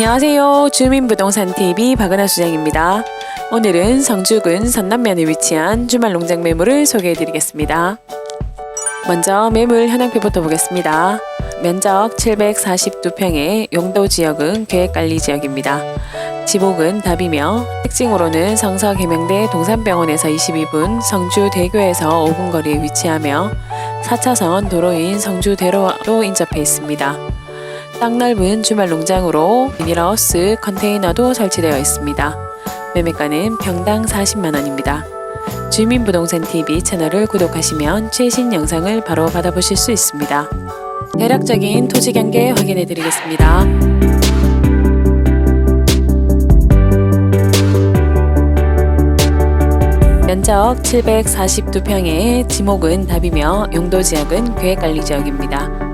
안녕하세요. 주민부동산TV 박은하 수장입니다. 오늘은 성주군 선남면에 위치한 주말 농장 매물을 소개해 드리겠습니다. 먼저 매물 현황표부터 보겠습니다. 면적 742평의 용도 지역은 계획관리 지역입니다. 지목은 답이며 특징으로는 성서 계명대 동산병원에서 22분, 성주 대교에서 5분 거리에 위치하며 4차선 도로인 성주대로로 인접해 있습니다. 땅 넓은 주말 농장으로 비닐하우스 컨테이너도 설치되어 있습니다. 매매가는 평당 40만 원입니다. 주민부동산 TV 채널을 구독하시면 최신 영상을 바로 받아보실 수 있습니다. 대략적인 토지 경계 확인해 드리겠습니다. 면적 742평에 지목은 답이며 용도 지역은 계획관리 지역입니다.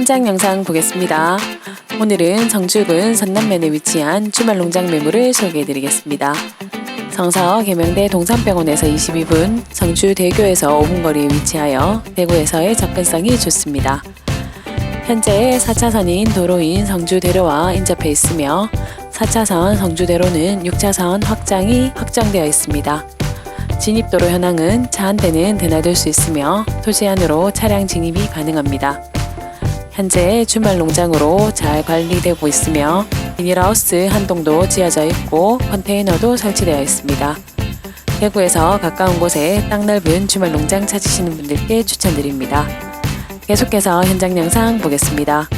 현장 영상 보겠습니다. 오늘은 정주군 선남면에 위치한 주말 농장 매물을 소개해 드리겠습니다. 성서 계명대 동산병원에서 22분, 성주대교에서 5분 거리에 위치하여 대구에서의 접근성이 좋습니다. 현재 4차선인 도로인 성주대로와 인접해 있으며 4차선 성주대로는 6차선 확장이 확정되어 있습니다. 진입도로 현황은 차한 대는 드나들 수 있으며 토지 안으로 차량 진입이 가능합니다. 현재 주말 농장으로 잘 관리되고 있으며 비닐하우스 한 동도 지어져 있고 컨테이너도 설치되어 있습니다. 대구에서 가까운 곳에 땅 넓은 주말 농장 찾으시는 분들께 추천드립니다. 계속해서 현장 영상 보겠습니다.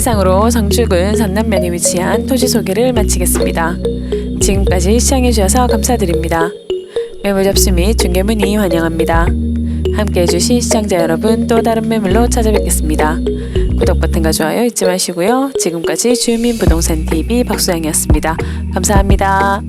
이상으로 성주군 선남면에 위치한 토지 소개를 마치겠습니다. 지금까지 시청해주셔서 감사드립니다. 매물 접수 및 중개 문의 환영합니다. 함께 해 주신 시청자 여러분 또 다른 매물로 찾아뵙겠습니다. 구독 버튼과 좋아요 잊지 마시고요. 지금까지 주민 부동산TV 박수영이었습니다. 감사합니다.